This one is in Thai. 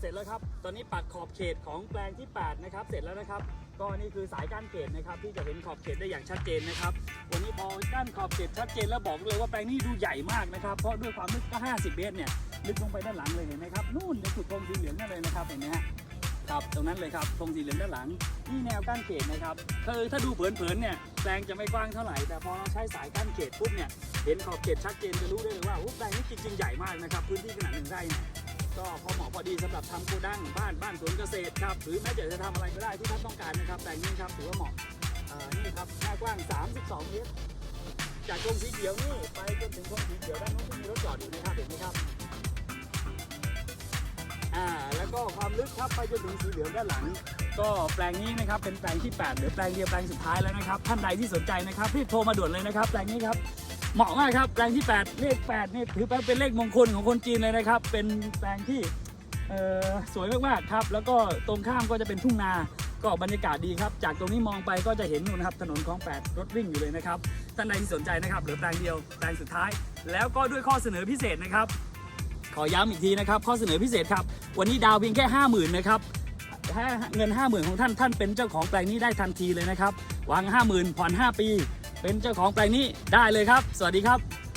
เสร็จแล้วครับ ตอนนี้ปักขอบเขตของแปลงที่ 8 นะครับ เสร็จแล้วนะครับ ก็นี่คือสายก้านเขตนะครับ ที่จะเห็นขอบเขตได้อย่างชัดเจนนะครับ วันนี้พอก้านขอบเขตชัดเจนแล้วบอกเลยว่าแปลงนี้ดูใหญ่มากนะครับ เพราะด้วยความลึกก็ 50 เมตรเนี่ย ลึกลงไปด้านหลังเลยเห็นไหมครับ นู่นในจุดธงสีเหลืองนั่นเลยนะครับ เห็นไหมฮะครับตรงนั้นเลยครับธงสีเหลืองด้านหลังนี่แนวก้านเขตนะครับคือถ้าดูเผินๆเนี่ยแปลงจะไม่กว้างเท่าไหร่ แต่พอเราใช้สายก้านเขตปุ๊บเนี่ยเห็นขอบเขตชัดเจนจะรู้ได้เลยว่าแปลงนี้จริงๆใหญ่มากนะครับพื้นที่ขนาดหนึ่งไร่เนี่ย ก็พอเหมาะพอดีสำหรับทำโกดังบ้านบ้านสวนเกษตรครับหรือแม้แต่จะทำอะไรก็ได้ที่ท่านต้องการนะครับแปลงนี้ครับถือว่าเหมาะนี่ครับหน้ากว้าง 32 เมตร จากตรงสีเขียวนี่ไปจนถึงตรงสีเขียวด้านนู้นที่มีรถจอดอยู่นะครับเห็นไหมครับอ่าแล้วก็ความลึกครับไปจนถึงสีเหลืองด้านหลังก็แปลงนี้นะครับเป็นแปลงที่ 8 หรือแปลงเดียวแปลงสุดท้ายแล้วนะครับ ท่านใดที่สนใจนะครับรีบโทรมาด่วนเลยนะครับ แปลงนี้ครับ เหมาะมากครับแปลงที่ 8 เลข8นี่ถือเป็นเลขมงคลของคนจีนเลยนะครับ เป็นแปลงที่สวยมากๆครับ แล้วก็ตรงข้ามก็จะเป็นทุ่งนาก็บรรยากาศดีครับ จากตรงนี้มองไปก็จะเห็นนู่นนะครับถนนคลองแปดรถวิ่งอยู่เลยนะครับท่านใดที่สนใจนะครับเหลือแปลงเดียวแปลงสุดท้าย แล้วก็ด้วยข้อเสนอพิเศษนะครับ ขอย้ำอีกทีนะครับข้อเสนอพิเศษครับ วันนี้ดาวเพียงแค่ 50,000นะครับเงิน 50,000 ของท่านท่านเป็นเจ้าของแปลงนี้ได้ทันทีเลยนะครับวาง 50,000ผ่อน5 ปี เป็นเจ้าของแปลงนี้ได้เลยครับ สวัสดีครับ